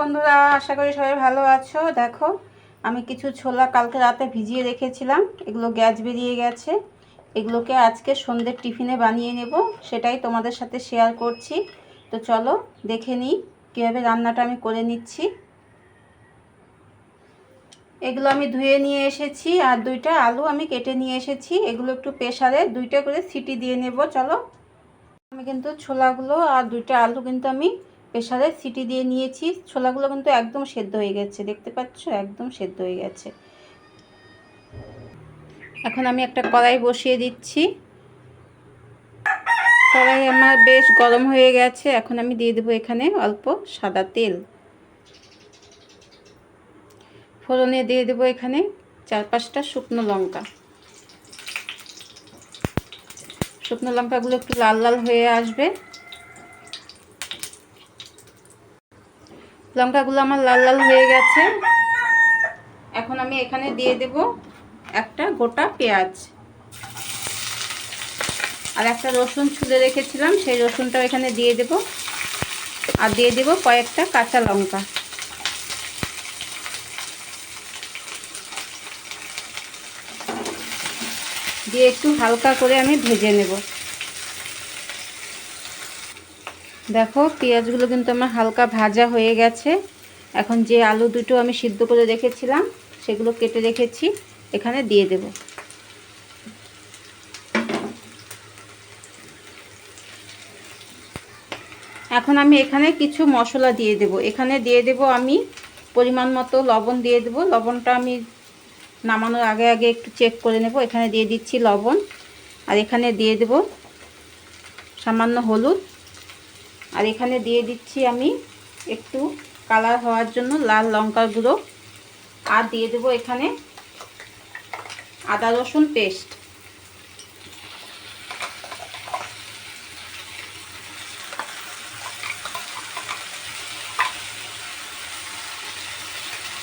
বন্ধুরা, আশা করি সবাই ভালো আছো। দেখো, আমি কিছু ছোলা কালকে রাতে ভিজিয়ে রেখেছিলাম। এগুলো গ্যাস বেরিয়ে গেছে। এগুলোকে আজকে সন্ধ্যের টিফিনে বানিয়ে নেব। সেটাই তোমাদের সাথে শেয়ার করছি। তো চলো, দেখে নিই কীভাবে রান্নাটা আমি করে নিচ্ছি। এগুলো আমি ধুয়ে নিয়ে এসেছি আর দুইটা আলু আমি কেটে নিয়ে এসেছি। এগুলো একটু প্রেশারে দুইটা করে সিটি দিয়ে নেব। চলো, আমি কিন্তু ছোলাগুলো আর দুইটা আলু কিন্তু আমি প্রেশারে সিটি দিয়ে নিয়েছি। ছোলাগুলো কিন্তু একদম সেদ্ধ হয়ে গেছে। দেখতে পাচ্ছ? একদম সেদ্ধ হয়ে গেছে। এখন আমি একটা কড়াই বসিয়ে দিচ্ছি। কড়াই আমার বেশ গরম হয়ে গেছে। এখন আমি দিয়ে দেবো এখানে অল্প সাদা তেল। ফোড়নে দিয়ে দেবো এখানে চার পাঁচটা শুকনো লঙ্কা। শুকনো লঙ্কাগুলো একটু লাল লাল হয়ে আসবে। লঙ্কাগুলো আমার লাল লাল হয়ে গেছে। এখন আমি এখানে দিয়ে দেব একটা গোটা পেঁয়াজ। আর একটা রসুন ছুলে রেখেছিলাম, সেই রসুনটাও এখানে দিয়ে দেব। আর দিয়ে দেব কয়েকটা কাঁচা লঙ্কা। দিয়ে একটু হালকা করে আমি ভেজে নেব। দেখো, পেঁয়াজগুলো কিন্তু আমার হালকা ভাজা হয়ে গেছে। এখন যে আলু দুটো আমি সিদ্ধ করে রেখেছিলাম, সেগুলো কেটে রেখেছি, এখানে দিয়ে দেব। এখন আমি এখানে কিছু মশলা দিয়ে দেব। এখানে দিয়ে দেব আমি পরিমাণ মতো লবণ দিয়ে দেব। লবণটা আমি নামানোর আগে আগে একটু চেক করে নেব। এখানে দিয়ে দিচ্ছি লবণ। আর এখানে দিয়ে দেব সামান্য হলুদ। আর এখানে দিয়ে দিচ্ছি আমি একটু কালার হওয়ার জন্য লাল লঙ্কার গুঁড়ো। আর দিয়ে দেব এখানে আদা রসুন পেস্ট।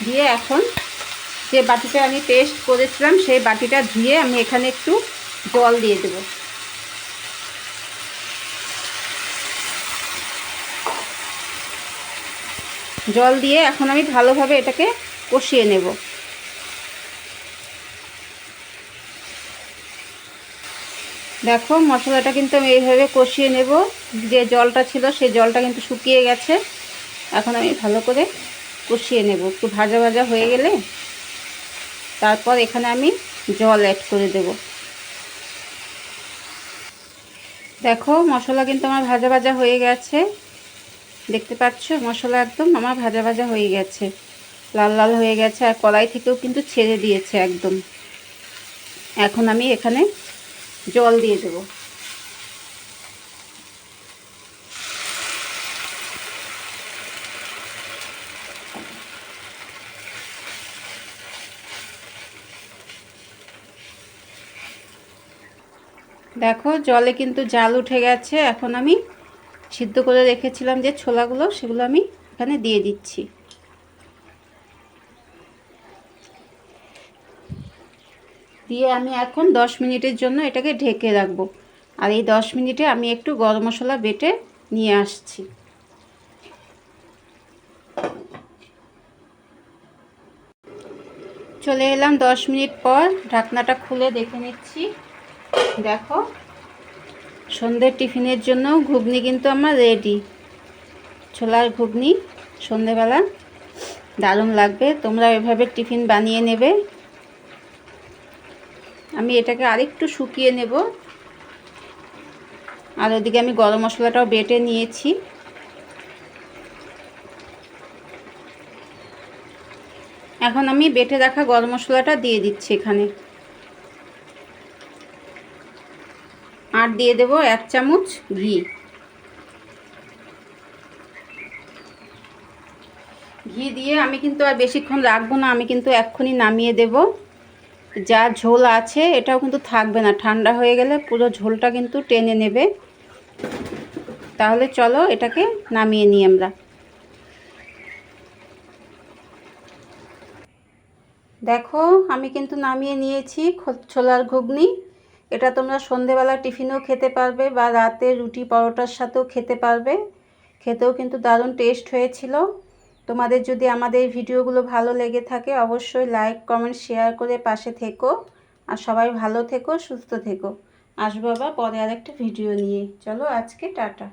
দিয়ে এখন যে বাটিটা আমি পেস্ট করেছিলাম, সেই বাটিটা ধুয়ে আমি এখানে একটু জল দিয়ে দেব। জল দিয়ে এখন আমি ভালোভাবে এটাকে কষিয়ে নেব। দেখো, মশলাটা কিন্তু আমি এইভাবে কষিয়ে নেব। যে জলটা ছিল সেই জলটা কিন্তু শুকিয়ে গেছে। এখন আমি ভালো করে কষিয়ে নেব। একটু ভাজা ভাজা হয়ে গেলে তারপর এখানে আমি জল অ্যাড করে দেব। দেখো, মশলা কিন্তু আমার ভাজা ভাজা হয়ে গেছে। দেখতে পাচ্ছ? মশলা একদম আমার ভাজা ভাজা হয়ে গেছে। লাল লাল হয়ে গেছে আর কড়াই থেকেও কিন্তু ছেড়ে দিয়েছে একদম। এখন আমি এখানে জল দিয়ে দেবো। দেখো, জলে কিন্তু জাল উঠে গেছে। এখন আমি সিদ্ধ করে রেখেছিলাম যে ছোলাগুলো, সেগুলো আমি এখানে দিয়ে দিচ্ছি। দিয়ে আমি এখন দশ মিনিটের জন্য এটাকে ঢেকে রাখব। আর এই দশ মিনিটে আমি একটু গরম মশলা বেটে নিয়ে আসছি। চলে এলাম দশ মিনিট পর, ঢাকনাটা খুলে দেখে নিচ্ছি। দেখো সন্ধ্যের টিফিনের জন্য ঘুগনি কিন্তু আমার রেডি ছোলার ঘুগনি সন্ধেবেলা দারুণ লাগবে, তোমরা এভাবে টিফিন বানিয়ে নেবে। আমি এটাকে আরেকটু শুকিয়ে নেব। আর ওদিকে আমি গরম মশলাটাও বেটে নিয়েছি। এখন আমি বেটে রাখা গরম মশলাটা দিয়ে দিচ্ছি এখানে। আর দিয়ে দেব এক চামচ ঘি। ঘি দিয়ে আমি কিন্তু আর বেশিক্ষণ রাখব না, আমি কিন্তু এক্ষুনি নামিয়ে দেব। যা ঝোল আছে, এটাও কিন্তু থাকবে না, ঠান্ডা হয়ে গেলে পুরো ঝোলটা কিন্তু টেনে নেবে। তাহলে চলো এটাকে নামিয়ে নিই আমরা। দেখো, আমি কিন্তু নামিয়ে নিয়েছি ছোলার ঘুগনি। এটা তোমরা সন্ধেবেলা টিফিনেও খেতে পারবে বা রাতে রুটি পরোটার সাথেও খেতে পারবে। খেতেও কিন্তু দারুণ টেস্ট হয়েছিল। তোমাদের যদি আমাদের ভিডিওগুলো ভালো লেগে থাকে, অবশ্যই লাইক কমেন্ট শেয়ার করে পাশে থেকো। আর সবাই ভালো থেকো, সুস্থ থেকো। আসব আবার পরে আরেকটা ভিডিও নিয়ে। চলো আজকে টাটা।